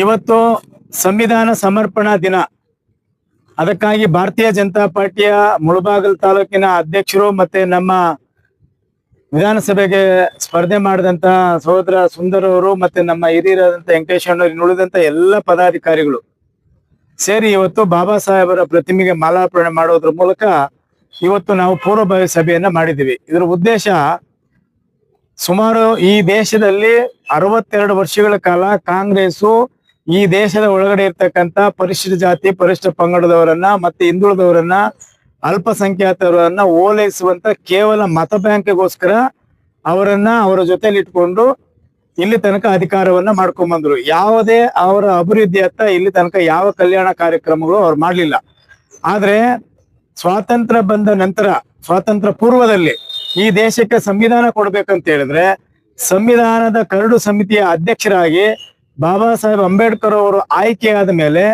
ಇವತ್ತು ಸಂವಿಧಾನ ಸಮರ್ಪಣಾ ದಿನ. ಅದಕ್ಕಾಗಿ ಭಾರತೀಯ ಜನತಾ ಪಾರ್ಟಿಯ ಮುಳಬಾಗಲ್ ತಾಲೂಕಿನ ಅಧ್ಯಕ್ಷರು ಮತ್ತೆ ನಮ್ಮ ವಿಧಾನಸಭೆಗೆ ಸ್ಪರ್ಧೆ ಮಾಡಿದಂತ ಸಹೋದರ ಸುಂದರ್ ಅವರು ಮತ್ತೆ ನಮ್ಮ ಹಿರಿಯರಾದಂತ ವೆಂಕಟೇಶ್ ಇನ್ನುಳಿದಂತ ಎಲ್ಲ ಪದಾಧಿಕಾರಿಗಳು ಸೇರಿ ಇವತ್ತು ಬಾಬಾ ಸಾಹೇಬರ ಪ್ರತಿಮೆಗೆ ಮಾಲಾರ್ಪಣೆ ಮಾಡೋದ್ರ ಮೂಲಕ ಇವತ್ತು ನಾವು ಪೂರ್ವಭಾವಿ ಸಭೆಯನ್ನ ಮಾಡಿದ್ದೀವಿ. ಇದರ ಉದ್ದೇಶ ಸುಮಾರು ಈ ದೇಶದಲ್ಲಿ ಅರವತ್ತೆರಡು ವರ್ಷಗಳ ಕಾಲ ಕಾಂಗ್ರೆಸ್ಸು ಈ ದೇಶದ ಒಳಗಡೆ ಇರ್ತಕ್ಕಂತ ಪರಿಶಿಷ್ಟ ಜಾತಿ, ಪರಿಶಿಷ್ಟ ಪಂಗಡದವರನ್ನ ಮತ್ತೆ ಹಿಂದುಳಿದವರನ್ನ ಅಲ್ಪಸಂಖ್ಯಾತರನ್ನ ಓಲೈಸುವಂತ ಕೇವಲ ಮತ ಬ್ಯಾಂಕ್ಗೋಸ್ಕರ ಅವರನ್ನ ಅವರ ಜೊತೆಲಿ ಇಟ್ಕೊಂಡು ಇಲ್ಲಿ ತನಕ ಅಧಿಕಾರವನ್ನ ಮಾಡ್ಕೊಂಡ್ ಬಂದ್ರು. ಯಾವುದೇ ಅವರ ಅಭಿವೃದ್ಧಿಯತ್ತ ಇಲ್ಲಿ ತನಕ ಯಾವ ಕಲ್ಯಾಣ ಕಾರ್ಯಕ್ರಮಗಳು ಅವ್ರು ಮಾಡ್ಲಿಲ್ಲ. ಆದ್ರೆ ಸ್ವಾತಂತ್ರ್ಯ ಬಂದ ನಂತರ, ಸ್ವಾತಂತ್ರ್ಯ ಪೂರ್ವದಲ್ಲಿ ಈ ದೇಶಕ್ಕೆ ಸಂವಿಧಾನ ಕೊಡ್ಬೇಕಂತ ಹೇಳಿದ್ರೆ, ಸಂವಿಧಾನದ ಕರಡು ಸಮಿತಿಯ ಅಧ್ಯಕ್ಷರಾಗಿ ಬಾಬಾ ಸಾಹೇಬ್ ಅಂಬೇಡ್ಕರ್ ಅವರು ಆಯ್ಕೆ ಆದ ಮೇಲೆ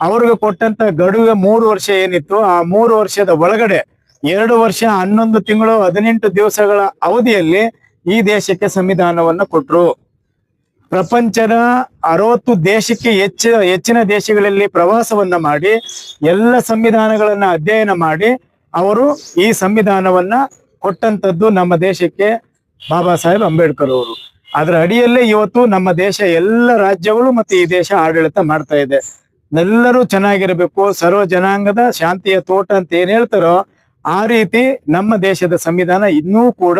ಅವ್ರಿಗೆ ಕೊಟ್ಟಂತ ಗಡುವೆ ಮೂರು ವರ್ಷ ಏನಿತ್ತು, ಆ ಮೂರು ವರ್ಷದ ಒಳಗಡೆ ಎರಡು ವರ್ಷ, ಹನ್ನೊಂದು ತಿಂಗಳು, ಹದಿನೆಂಟು ದಿವಸಗಳ ಅವಧಿಯಲ್ಲಿ ಈ ದೇಶಕ್ಕೆ ಸಂವಿಧಾನವನ್ನ ಕೊಟ್ರು. ಪ್ರಪಂಚದ ಅರವತ್ತು ದೇಶಕ್ಕೆ ಹೆಚ್ಚು ಹೆಚ್ಚಿನ ದೇಶಗಳಲ್ಲಿ ಪ್ರವಾಸವನ್ನ ಮಾಡಿ, ಎಲ್ಲ ಸಂವಿಧಾನಗಳನ್ನ ಅಧ್ಯಯನ ಮಾಡಿ ಅವರು ಈ ಸಂವಿಧಾನವನ್ನ ಕೊಟ್ಟಂತದ್ದು ನಮ್ಮ ದೇಶಕ್ಕೆ ಬಾಬಾ ಸಾಹೇಬ್ ಅಂಬೇಡ್ಕರ್ ಅವರು. ಅದರ ಅಡಿಯಲ್ಲೇ ಇವತ್ತು ನಮ್ಮ ದೇಶ ಎಲ್ಲ ರಾಜ್ಯಗಳು ಮತ್ತೆ ಈ ದೇಶ ಆಡಳಿತ ಮಾಡ್ತಾ ಇದೆ. ಎಲ್ಲರೂ ಚೆನ್ನಾಗಿರಬೇಕು, ಸರ್ವ ಜನಾಂಗದ ಶಾಂತಿಯ ತೋಟ ಅಂತ ಏನ್ ಹೇಳ್ತಾರೋ ಆ ರೀತಿ ನಮ್ಮ ದೇಶದ ಸಂವಿಧಾನ ಇನ್ನೂ ಕೂಡ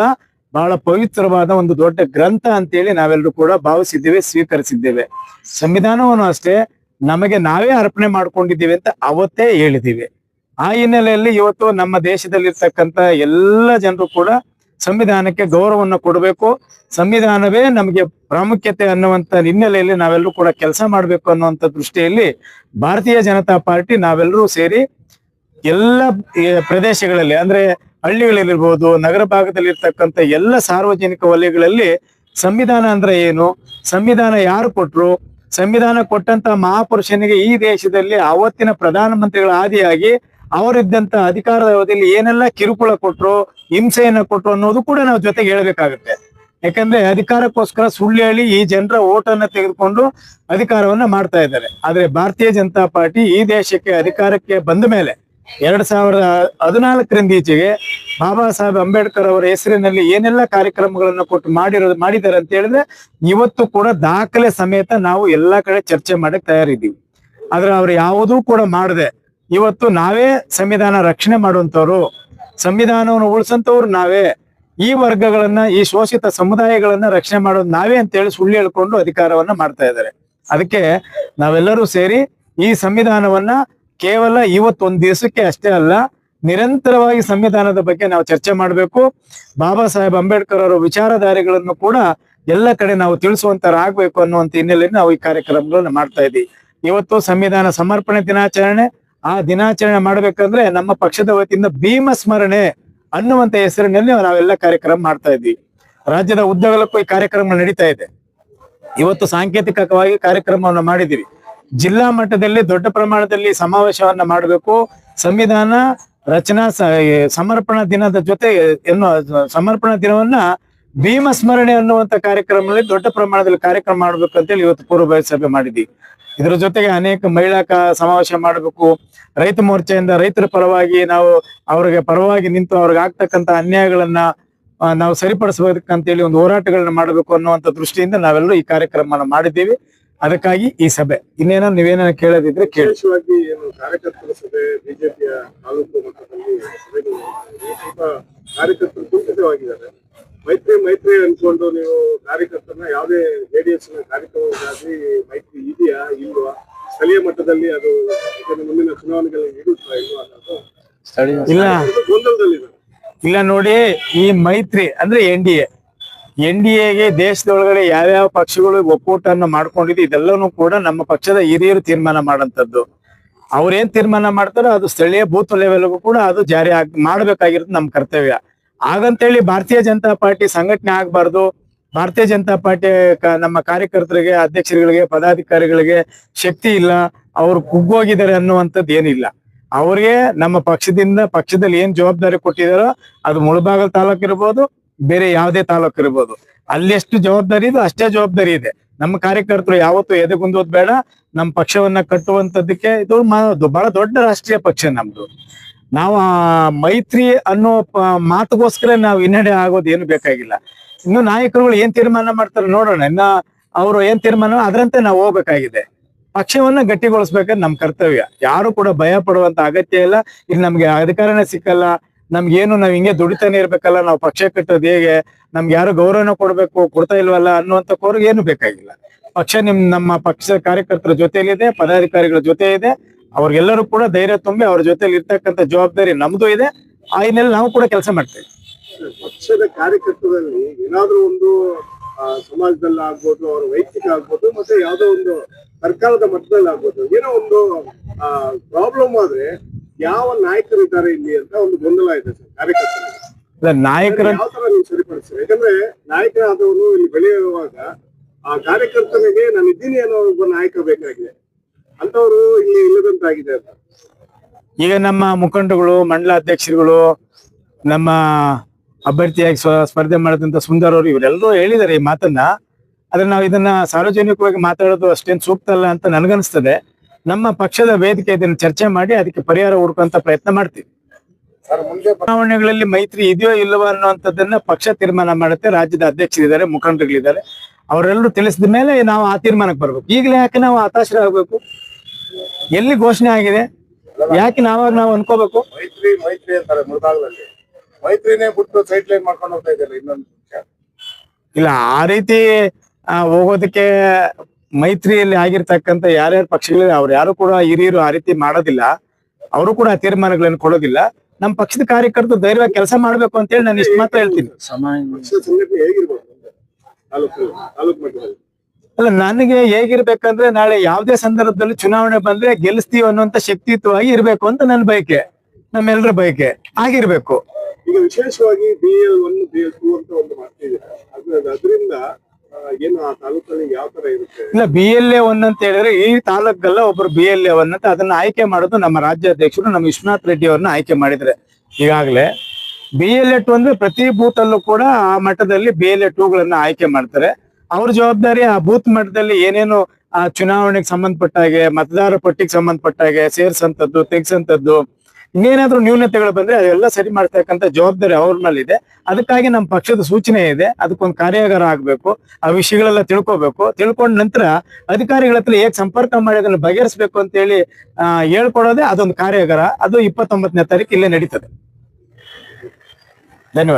ಬಹಳ ಪವಿತ್ರವಾದ ಒಂದು ದೊಡ್ಡ ಗ್ರಂಥ ಅಂತೇಳಿ ನಾವೆಲ್ಲರೂ ಕೂಡ ಭಾವಿಸಿದ್ದೇವೆ, ಸ್ವೀಕರಿಸಿದ್ದೇವೆ. ಸಂವಿಧಾನವನ್ನು ಅಷ್ಟೇ ನಮಗೆ ನಾವೇ ಅರ್ಪಣೆ ಮಾಡ್ಕೊಂಡಿದ್ದೀವಿ ಅಂತ ಅವತ್ತೇ ಹೇಳಿದ್ದೀವಿ. ಆ ಹಿನ್ನೆಲೆಯಲ್ಲಿ ಇವತ್ತು ನಮ್ಮ ದೇಶದಲ್ಲಿರ್ತಕ್ಕಂಥ ಎಲ್ಲ ಜನರು ಕೂಡ ಸಂವಿಧಾನಕ್ಕೆ ಗೌರವವನ್ನು ಕೊಡಬೇಕು. ಸಂವಿಧಾನವೇ ನಮಗೆ ಪ್ರಾಮುಖ್ಯತೆ ಅನ್ನುವಂತ ಹಿನ್ನೆಲೆಯಲ್ಲಿ ನಾವೆಲ್ಲರೂ ಕೂಡ ಕೆಲಸ ಮಾಡಬೇಕು ಅನ್ನುವಂತ ದೃಷ್ಟಿಯಲ್ಲಿ ಭಾರತೀಯ ಜನತಾ ಪಾರ್ಟಿ ನಾವೆಲ್ಲರೂ ಸೇರಿ ಎಲ್ಲ ಪ್ರದೇಶಗಳಲ್ಲಿ ಅಂದ್ರೆ ಹಳ್ಳಿಗಳಲ್ಲಿರ್ಬೋದು, ನಗರ ಭಾಗದಲ್ಲಿ ಇರ್ತಕ್ಕಂಥ ಎಲ್ಲ ಸಾರ್ವಜನಿಕ ವಲಯಗಳಲ್ಲಿ ಸಂವಿಧಾನ ಅಂದ್ರೆ ಏನು? ಸಂವಿಧಾನ ಯಾರು ಕೊಟ್ರು? ಸಂವಿಧಾನ ಕೊಟ್ಟಂತ ಮಹಾಪುರುಷನಿಗೆ ಈ ದೇಶದಲ್ಲಿ ಅವತ್ತಿನ ಪ್ರಧಾನಮಂತ್ರಿಗಳ ಆದಿಯಾಗಿ ಅವರಿದ್ದಂತ ಅಧಿಕಾರದ ಅವಧಿಯಲ್ಲಿ ಏನೆಲ್ಲ ಕಿರುಕುಳ ಕೊಟ್ರು, ಹಿಂಸೆಯನ್ನ ಕೊಟ್ರು ಅನ್ನೋದು ಕೂಡ ನಾವು ಜೊತೆಗೆ ಹೇಳ್ಬೇಕಾಗುತ್ತೆ. ಯಾಕಂದ್ರೆ ಅಧಿಕಾರಕ್ಕೋಸ್ಕರ ಸುಳ್ಳು ಹೇಳಿ ಈ ಜನರ ಓಟನ್ನ ತೆಗೆದುಕೊಂಡು ಅಧಿಕಾರವನ್ನ ಮಾಡ್ತಾ ಇದ್ದಾರೆ. ಆದ್ರೆ ಭಾರತೀಯ ಜನತಾ ಪಾರ್ಟಿ ಈ ದೇಶಕ್ಕೆ ಅಧಿಕಾರಕ್ಕೆ ಬಂದ ಮೇಲೆ ಎರಡ್ ಸಾವಿರದ ಹದಿನಾಲ್ಕರಿಂದ ಈಚೆಗೆ ಬಾಬಾ ಸಾಹೇಬ್ ಅಂಬೇಡ್ಕರ್ ಅವರ ಹೆಸರಿನಲ್ಲಿ ಏನೆಲ್ಲ ಕಾರ್ಯಕ್ರಮಗಳನ್ನ ಕೊಟ್ಟು ಮಾಡಿರೋದು ಮಾಡಿದ್ದಾರೆ ಅಂತ ಹೇಳಿದ್ರೆ ಇವತ್ತು ಕೂಡ ದಾಖಲೆ ಸಮೇತ ನಾವು ಎಲ್ಲಾ ಕಡೆ ಚರ್ಚೆ ಮಾಡಕ್ ತಯಾರಿದ್ದೀವಿ. ಆದ್ರೆ ಅವ್ರು ಯಾವುದೂ ಕೂಡ ಮಾಡದೆ ಇವತ್ತು ನಾವೇ ಸಂವಿಧಾನ ರಕ್ಷಣೆ ಮಾಡುವಂಥವ್ರು, ಸಂವಿಧಾನವನ್ನು ಉಳಿಸಂತವ್ರು ನಾವೇ, ಈ ವರ್ಗಗಳನ್ನ, ಈ ಶೋಷಿತ ಸಮುದಾಯಗಳನ್ನ ರಕ್ಷಣೆ ಮಾಡೋದು ನಾವೇ ಅಂತ ಹೇಳಿ ಸುಳ್ಳು ಹೇಳ್ಕೊಂಡು ಅಧಿಕಾರವನ್ನ ಮಾಡ್ತಾ ಇದ್ದಾರೆ. ಅದಕ್ಕೆ ನಾವೆಲ್ಲರೂ ಸೇರಿ ಈ ಸಂವಿಧಾನವನ್ನ ಕೇವಲ ಇವತ್ತೊಂದ್ ದಿವಸಕ್ಕೆ ಅಷ್ಟೇ ಅಲ್ಲ, ನಿರಂತರವಾಗಿ ಸಂವಿಧಾನದ ಬಗ್ಗೆ ನಾವು ಚರ್ಚೆ ಮಾಡಬೇಕು. ಬಾಬಾ ಸಾಹೇಬ್ ಅಂಬೇಡ್ಕರ್ ಅವರ ವಿಚಾರಧಾರೆಗಳನ್ನು ಕೂಡ ಎಲ್ಲ ಕಡೆ ನಾವು ತಿಳಿಸುವಂತರಾಗ್ಬೇಕು ಅನ್ನುವಂತ ಹಿನ್ನೆಲೆಯಲ್ಲಿ ನಾವು ಈ ಕಾರ್ಯಕ್ರಮಗಳನ್ನು ಮಾಡ್ತಾ ಇದ್ದೀವಿ. ಇವತ್ತು ಸಂವಿಧಾನ ಸಮರ್ಪಣೆ ದಿನಾಚರಣೆ ಆ ದಿನಾಚರಣೆ ಮಾಡ್ಬೇಕಂದ್ರೆ ನಮ್ಮ ಪಕ್ಷದ ವತಿಯಿಂದ ಭೀಮ ಸ್ಮರಣೆ ಅನ್ನುವಂತ ಹೆಸರಿನಲ್ಲಿ ನಾವೆಲ್ಲ ಕಾರ್ಯಕ್ರಮ ಮಾಡ್ತಾ ಇದ್ವಿ. ರಾಜ್ಯದ ಉದ್ದಗಲಕ್ಕೂ ಈ ಕಾರ್ಯಕ್ರಮ ನಡೀತಾ ಇದೆ. ಇವತ್ತು ಸಾಂಕೇತಿಕವಾಗಿ ಕಾರ್ಯಕ್ರಮವನ್ನು ಮಾಡಿದೀವಿ ಜಿಲ್ಲಾ ಮಟ್ಟದಲ್ಲಿ ದೊಡ್ಡ ಪ್ರಮಾಣದಲ್ಲಿ ಸಮಾವೇಶವನ್ನ ಮಾಡಬೇಕು. ಸಂವಿಧಾನ ರಚನಾ ಸಮರ್ಪಣಾ ದಿನದ ಜೊತೆ ಎನ್ನುವ ಸಮರ್ಪಣಾ ದಿನವನ್ನ ಭೀಮ ಸ್ಮರಣೆ ಅನ್ನುವಂತ ಕಾರ್ಯಕ್ರಮದಲ್ಲಿ ದೊಡ್ಡ ಪ್ರಮಾಣದಲ್ಲಿ ಕಾರ್ಯಕ್ರಮ ಮಾಡ್ಬೇಕು ಅಂತೇಳಿ ಇವತ್ತು ಪೂರ್ವಭಾವಿ ಸಭೆ ಮಾಡಿದ್ವಿ. ಇದ್ರ ಜೊತೆಗೆ ಅನೇಕ ಮಹಿಳಾ ಸಮಾವೇಶ ಮಾಡಬೇಕು. ರೈತ ಮೋರ್ಚೆಯಿಂದ ರೈತರ ಪರವಾಗಿ ನಾವು ಅವ್ರಿಗೆ ಪರವಾಗಿ ನಿಂತು ಅವ್ರಿಗೆ ಆಗ್ತಕ್ಕಂತ ಅನ್ಯಾಯಗಳನ್ನ ನಾವು ಸರಿಪಡಿಸಬೇಕಂತೇಳಿ ಒಂದು ಹೋರಾಟಗಳನ್ನ ಮಾಡಬೇಕು ಅನ್ನುವಂತ ದೃಷ್ಟಿಯಿಂದ ನಾವೆಲ್ಲರೂ ಈ ಕಾರ್ಯಕ್ರಮವನ್ನು ಮಾಡಿದ್ದೀವಿ. ಅದಕ್ಕಾಗಿ ಈ ಸಭೆ. ಇನ್ನೇನೋ ನೀವೇನ ಕೇಳದಿದ್ರೆ ಕೇಳಿ. ಕಾರ್ಯಕರ್ತರ ಸಭೆ, ಬಿಜೆಪಿಯ ತಾಲೂಕು ಮಟ್ಟದಲ್ಲಿ ಕಾರ್ಯಕರ್ತರು ಕುಂಠಿತವಾಗಿದ್ದಾರೆ. ಮೈತ್ರಿ ಮೈತ್ರಿ ಅನ್ಕೊಂಡು ನೀವು ಕಾರ್ಯಕರ್ತರನ್ನ ಯಾವುದೇ ಜೆಡಿಎಸ್ನ ಕಾರ್ಯಕ್ರಮಕ್ಕಾಗಿ ಇದೆಯಾ ಇಲ್ವಾ? ಸ್ಥಳೀಯ ಮಟ್ಟದಲ್ಲಿ ಅದು ಮುಂದಿನ ಚುನಾವಣೆಗಳಲ್ಲಿ ಇಡುತ್ತಾ ಇಲ್ವಾ ಅನ್ನೋದು ಇಲ್ಲ. ಇಲ್ಲ ನೋಡಿ ಈ ಮೈತ್ರಿ ಅಂದ್ರೆ N D A. N D ಎಗೆ ದೇಶದೊಳಗಡೆ ಯಾವ್ಯಾವ ಪಕ್ಷಗಳು ಒಕ್ಕೂಟವನ್ನು ಮಾಡ್ಕೊಂಡಿದ್ದು ಇದೆಲ್ಲನೂ ಕೂಡ ನಮ್ಮ ಪಕ್ಷದ ಹಿರಿಯರು ತೀರ್ಮಾನ ಮಾಡಂತದ್ದು. ಅವ್ರೇನ್ ತೀರ್ಮಾನ ಮಾಡ್ತಾರೋ ಅದು ಸ್ಥಳೀಯ ಬೂತ್ ಲೆವೆಲ್ಗೂ ಕೂಡ ಅದು ಜಾರಿ ಆಗ್ ಮಾಡ್ಬೇಕಾಗಿರೋದು ನಮ್ಮ ಕರ್ತವ್ಯ. ಹಾಗಂತೇಳಿ ಭಾರತೀಯ ಜನತಾ ಪಾರ್ಟಿ ಸಂಘಟನೆ ಆಗ್ಬಾರ್ದು ಭಾರತೀಯ ಜನತಾ ಪಾರ್ಟಿ ನಮ್ಮ ಕಾರ್ಯಕರ್ತರಿಗೆ, ಅಧ್ಯಕ್ಷರುಗಳಿಗೆ, ಪದಾಧಿಕಾರಿಗಳಿಗೆ ಶಕ್ತಿ ಇಲ್ಲ. ಅವ್ರು ಕುಗ್ಗೋಗಿದ್ದಾರೆ ಅನ್ನುವಂಥದ್ದು ಏನಿಲ್ಲ. ಅವ್ರಿಗೆ ನಮ್ಮ ಪಕ್ಷದಿಂದ, ಪಕ್ಷದಲ್ಲಿ ಏನ್ ಜವಾಬ್ದಾರಿ ಕೊಟ್ಟಿದಾರೋ ಅದು ಮುಳಬಾಗಲ್ ತಾಲೂಕ್ ಇರ್ಬೋದು, ಬೇರೆ ಯಾವುದೇ ತಾಲೂಕ್ ಇರ್ಬೋದು. ಅಲ್ಲಿ ಎಷ್ಟು ಜವಾಬ್ದಾರಿ ಇದೆ, ಅಷ್ಟೇ ಜವಾಬ್ದಾರಿ ಇದೆ. ನಮ್ಮ ಕಾರ್ಯಕರ್ತರು ಯಾವತ್ತೂ ಎದೆಗುಂದೋದ್ ಬೇಡ. ನಮ್ಮ ಪಕ್ಷವನ್ನ ಕಟ್ಟುವಂತದ್ದಕ್ಕೆ ಇದು ಬಹಳ ದೊಡ್ಡ ರಾಷ್ಟ್ರೀಯ ಪಕ್ಷ ನಮ್ದು. ನಾವು ಮೈತ್ರಿ ಅನ್ನೋ ಮಾತುಗೋಸ್ಕರ ನಾವು ಹಿನ್ನಡೆ ಆಗೋದು ಏನು ಬೇಕಾಗಿಲ್ಲ. ಇನ್ನು ನಾಯಕರುಗಳು ಏನ್ ತೀರ್ಮಾನ ಮಾಡ್ತಾರೆ ನೋಡೋಣ. ಇನ್ನ ಅವರು ಏನ್ ತೀರ್ಮಾನ ಅದರಂತೆ ನಾವು ಹೋಗ್ಬೇಕಾಗಿದೆ. ಪಕ್ಷವನ್ನ ಗಟ್ಟಿಗೊಳಿಸ್ಬೇಕಾದ್ರೆ ನಮ್ ಕರ್ತವ್ಯ. ಯಾರು ಕೂಡ ಭಯ ಪಡುವಂತ ಅಗತ್ಯ ಇಲ್ಲ. ಇಲ್ಲಿ ನಮ್ಗೆ ಅಧಿಕಾರನೇ ಸಿಕ್ಕಲ್ಲ. ನಮ್ಗೇನು ನಾವ್ ಹಿಂಗೆ ದುಡಿತಾನೆ ಇರ್ಬೇಕಲ್ಲ. ನಾವು ಪಕ್ಷ ಕಟ್ಟೋದು ಹೇಗೆ? ನಮ್ಗೆ ಯಾರು ಗೌರವನ ಕೊಡ್ಬೇಕು, ಕೊಡ್ತಾ ಇಲ್ವಲ್ಲ ಅನ್ನುವಂತ ಕೋರ್ಗೆ ಏನು ಬೇಕಾಗಿಲ್ಲ. ಪಕ್ಷ ನಿಮ್, ನಮ್ಮ ಪಕ್ಷದ ಕಾರ್ಯಕರ್ತರ ಜೊತೆಲಿದೆ ಪದಾಧಿಕಾರಿಗಳ ಜೊತೆ ಇದೆ ಅವ್ರಿಗೆಲ್ಲರೂ ಕೂಡ ಧೈರ್ಯ ತುಂಬಿ ಅವ್ರ ಜೊತೆಲಿ ಇರ್ತಕ್ಕಂಥ ಜವಾಬ್ದಾರಿ ನಮ್ದು ಇದೆ. ಆ ಹಿನ್ನೆಲೆ ನಾವು ಕೂಡ ಕೆಲಸ ಮಾಡ್ತೇವೆ ಪಕ್ಷದ ಕಾರ್ಯಕರ್ತರಲ್ಲಿ ಏನಾದ್ರೂ ಒಂದು ಸಮಾಜದಲ್ಲಿ ಆಗ್ಬೋದು ಅವ್ರ ವೈಯಕ್ತಿಕ ಆಗ್ಬೋದು ಮತ್ತೆ ಯಾವ್ದೋ ಒಂದು ಸರ್ಕಾರದ ಮಟ್ಟದಲ್ಲಿ ಆಗ್ಬೋದು ಏನೋ ಒಂದು ಪ್ರಾಬ್ಲಮ್ ಆದ್ರೆ ಯಾವ ನಾಯಕರು ಇದ್ದಾರೆ ಇಲ್ಲಿ ಅಂತ ಒಂದು ಗೊಂದಲ ಇದೆ ಸರ್ ಕಾರ್ಯಕರ್ತರಲ್ಲಿ. ಇಲ್ಲ, ನಾಯಕರ ಯಾವ ತರ ನೀವು ಸರಿಪಡಿಸ್ತೀರಿ? ಯಾಕಂದ್ರೆ ನಾಯಕರಾದವನು ಇಲ್ಲಿ ಬೆಳೆಯುವಾಗ ಆ ಕಾರ್ಯಕರ್ತನಿಗೆ ನಾನು ಇದ್ದೀನಿ ಅನ್ನೋ ಒಬ್ಬ ನಾಯಕ ಬೇಕಾಗಿದೆ. ಅಂತವರು ಇಲ್ಲಿ ಇಲ್ಲದಂತಾಗಿದೆ ಅಂತ. ಈಗ ನಮ್ಮ ಮುಖಂಡಗಳು ಮಂಡಲ ಅಧ್ಯಕ್ಷರುಗಳು ನಮ್ಮ ಅಭ್ಯರ್ಥಿಯಾಗಿ ಸ್ವ- ಸ್ಪರ್ಧೆ ಮಾಡಿದಂತ ಸುಂದರ್ ಅವರು ಇವರೆಲ್ಲರೂ ಹೇಳಿದ್ದಾರೆ ಈ ಮಾತನ್ನ. ಆದ್ರೆ ನಾವು ಇದನ್ನ ಸಾರ್ವಜನಿಕವಾಗಿ ಮಾತಾಡೋದು ಅಷ್ಟೇನ್ ಸೂಕ್ತ ಅಲ್ಲ ಅಂತ ನನಗನ್ಸ್ತದೆ. ನಮ್ಮ ಪಕ್ಷದ ವೇದಿಕೆ ಇದನ್ನು ಚರ್ಚೆ ಮಾಡಿ ಅದಕ್ಕೆ ಪರಿಹಾರ ಹುಡುಕುವಂತ ಪ್ರಯತ್ನ ಮಾಡ್ತೀವಿ. ಚುನಾವಣೆಗಳಲ್ಲಿ ಮೈತ್ರಿ ಇದೆಯೋ ಇಲ್ಲವೋ ಅನ್ನುವಂಥದ್ದನ್ನ ಪಕ್ಷ ತೀರ್ಮಾನ ಮಾಡುತ್ತೆ. ರಾಜ್ಯದ ಅಧ್ಯಕ್ಷರಿದ್ದಾರೆ ಮುಖಂಡರುಗಳಿದ್ದಾರೆ ಅವರೆಲ್ಲರೂ ತಿಳಿಸಿದ ಮೇಲೆ ನಾವು ಆ ತೀರ್ಮಾನಕ್ಕೆ ಬರ್ಬೇಕು. ಈಗಲೇ ಯಾಕೆ ನಾವು ಹತಾಶರಾಗಬೇಕು? ಎಲ್ಲಿ ಘೋಷಣೆ ಆಗಿದೆ? ಯಾಕೆ ನಾವಾಗ ನಾವು ಅನ್ಕೋಬೇಕು? ಮೈತ್ರಿ ಮೈತ್ರಿ ಅಂತಾರೆ ಮೈತ್ರಿನೇ ಬಿಟ್ಟು ಸೈಡ್ ಲೈನ್ ಮಾಡ್ಕೊಂಡು ಹೋಗ್ತಾ ಇದ್ದಾರೆ ಇನ್ನೊಂದು ಇಲ್ಲ ಆ ರೀತಿ ಹೋಗೋದಕ್ಕೆ ಮೈತ್ರಿಯಲ್ಲಿ ಆಗಿರ್ತಕ್ಕಂಥ ಯಾರ್ಯಾರು ಪಕ್ಷಗಳಿದೆ ಅವ್ರು ಯಾರು ಕೂಡ ಹಿರಿಯರು ಆ ರೀತಿ ಮಾಡೋದಿಲ್ಲ. ಅವರು ಕೂಡ ಆ ತೀರ್ಮಾನಗಳನ್ನು ಕೊಡೋದಿಲ್ಲ. ನಮ್ಮ ಪಕ್ಷದ ಕಾರ್ಯಕರ್ತರು ಧೈರ್ಯವಾಗಿ ಕೆಲಸ ಮಾಡ್ಬೇಕು ಅಂತ ಹೇಳಿ ನಾನು ಇಷ್ಟು ಮಾತ್ರ ಹೇಳ್ತೀನಿ. ಅಲ್ಲ ನನಗೆ ಹೇಗಿರ್ಬೇಕಂದ್ರೆ ನಾಳೆ ಯಾವುದೇ ಸಂದರ್ಭದಲ್ಲಿ ಚುನಾವಣೆ ಬಂದ್ರೆ ಗೆಲ್ಲಿಸ್ತೀವಿ ಅನ್ನುವಂತ ಶಕ್ತಿಯುತವಾಗಿ ಇರ್ಬೇಕು ಅಂತ ನನ್ನ ಬಯಕೆ. ನಮ್ಮೆಲ್ಲರ ಬಯಕೆ. ಆಗಿರ್ಬೇಕು. ಈಗ ವಿಶೇಷವಾಗಿ B L one B L two ಅಂತ ಒಂದು ಮಾಡ್ತಿದ್ದೀರಾ ಅದ್ರ ಅದರಿಂದ ಏನು ಆ ತಾಲೂಕಲ್ಲಿ ಯಾವ ತರ ಇರುತ್ತೆ? ಇಲ್ಲ ಬಿ ಎಲ್ ಎ ಒನ್ ಅಂತ ಹೇಳಿದ್ರೆ ಈ ತಾಲೂಕಲ್ಲ ಒಬ್ರು ಬಿ ಎಲ್ ಎ ಒನ್ ಅಂತ ಅದನ್ನ ಆಯ್ಕೆ ಮಾಡೋದು ನಮ್ಮ ರಾಜ್ಯಾಧ್ಯಕ್ಷರು ನಮ್ಮ ವಿಶ್ವನಾಥ್ ರೆಡ್ಡಿ ಅವ್ರನ್ನ ಆಯ್ಕೆ ಮಾಡಿದ್ರೆ ಈಗಾಗಲೇ ಬಿ ಎಲ್ ಎ ಟು ಅಂದ್ರೆ ಪ್ರತಿ ಬೂತ್ ಅಲ್ಲೂ ಕೂಡ ಆ ಮಟ್ಟದಲ್ಲಿ ಬಿ ಎಲ್ ಎ ಟೂಗಳನ್ನ ಆಯ್ಕೆ ಮಾಡ್ತಾರೆ. ಅವ್ರ ಜವಾಬ್ದಾರಿ ಆ ಬೂತ್ ಮಟ್ಟದಲ್ಲಿ ಏನೇನು, ಆ ಚುನಾವಣೆಗೆ ಸಂಬಂಧಪಟ್ಟ ಹಾಗೆ, ಮತದಾರ ಪಟ್ಟಿಗೆ ಸಂಬಂಧಪಟ್ಟ ಹಾಗೆ ಸೇರ್ಸಂತದ್ದು, ತೆಗ್ಸಂತದ್ದು ಇನ್ನೇನಾದ್ರೂ ನ್ಯೂನತೆಗಳು ಬಂದ್ರೆ ಅದೆಲ್ಲ ಸರಿ ಮಾಡ್ತಕ್ಕಂತ ಜವಾಬ್ದಾರಿ ಅವ್ರ ಇದೆ ಅದಕ್ಕಾಗಿ ನಮ್ಮ ಪಕ್ಷದ ಸೂಚನೆ ಇದೆ. ಅದಕ್ಕೊಂದು ಕಾರ್ಯಾಗಾರ ಆಗ್ಬೇಕು. ಆ ವಿಷಯಗಳೆಲ್ಲ ತಿಳ್ಕೊಬೇಕು. ತಿಳ್ಕೊಂಡ ನಂತರ ಅಧಿಕಾರಿಗಳ ಹತ್ರ ಹೇಗ್ ಸಂಪರ್ಕ ಮಾಡಿ ಅದನ್ನು ಬಗೆಹರಿಸಬೇಕು ಅಂತ ಹೇಳಿ ಹೇಳ್ಕೊಡೋದೇ ಅದೊಂದು ಕಾರ್ಯಾಗಾರ. ಅದು ಇಪ್ಪತ್ತೊಂಬತ್ತನೇ ತಾರೀಕು ಇಲ್ಲೇ ನಡೀತದೆ. ಧನ್ಯವಾದ.